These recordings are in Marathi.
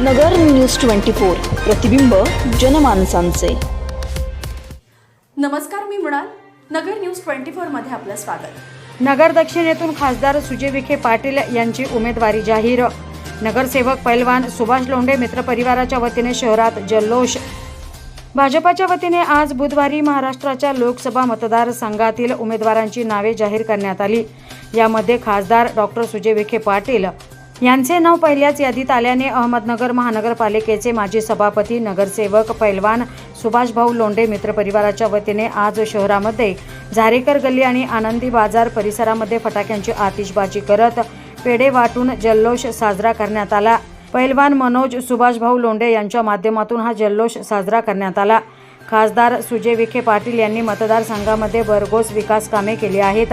नगर न्यूज ट्वेंटी फोर प्रतिबिंब जनमानसांचे. नमस्कार मी मृणाल. नगर न्यूज ट्वेंटी फोरमध्ये आपलं स्वागत. नगर दक्षिण येथून खासदार सुजय विखे पाटील यांची उमेदवारी जाहीर. नगरसेवक पैलवान सुभाष लोंढे मित्रपरिवाराच्या वतीने शहरात जल्लोष. भाजपाच्या वतीने आज बुधवारी महाराष्ट्राच्या लोकसभा मतदारसंघातील उमेदवारांची नावे जाहीर करण्यात आली. यामध्ये खासदार डॉक्टर सुजय विखे पाटील यांचे नाव पहिल्याच यादीत आल्याने अहमदनगर महानगरपालिकेचे माजी सभापती नगरसेवक पैलवान सुभाषभाऊ लोंढे मित्रपरिवाराच्या वतीने आज शहरामध्ये झारेकर गल्ली आणि आनंदी बाजार परिसरामध्ये फटाक्यांची आतिषबाजी करत पेढे वाटून जल्लोष साजरा करण्यात आला. पैलवान मनोज सुभाषभाऊ लोंढे यांच्या माध्यमातून हा जल्लोष साजरा करण्यात आला. खासदार सुजय विखे पाटील यांनी मतदारसंघामध्ये भरघोस विकास कामे केली आहेत.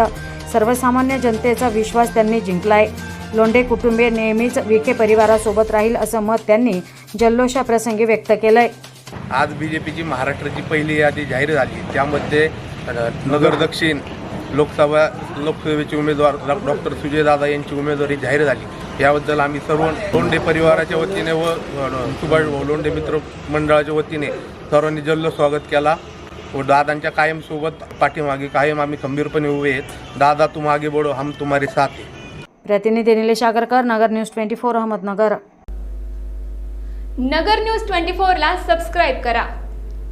सर्वसामान्य जनतेचा विश्वास त्यांनी जिंकलाय. लोंढे कुटुंबीय नेहमीच विखे परिवारासोबत राहील असं मत त्यांनी जल्लोषाप्रसंगी व्यक्त केलंय. आज बी जे पीची महाराष्ट्राची पहिली यादी जाहीर झाली. त्यामध्ये नगर दक्षिण लोकसभा लोकसभेचे उमेदवार डॉक्टर सुजयदादा यांची उमेदवारी जाहीर झाली. याबद्दल आम्ही सर्व लोंढे परिवाराच्या वतीने व सुभाष भाऊ लोंढे मित्र मंडळाच्या वतीने सर्वांनी जल्ल स्वागत केला. व दादांच्या कायम सोबत पाठीमागे कायम आम्ही खंबीरपणे उभे आहेत. दादा तुम आगे बढो हम तुम्हारे साथ हैं. प्रतिनिधी Nilesh Agarkar Nagar news twenty four Ahmednagar. Nagar news twenty फोरला सबस्क्राईब करा.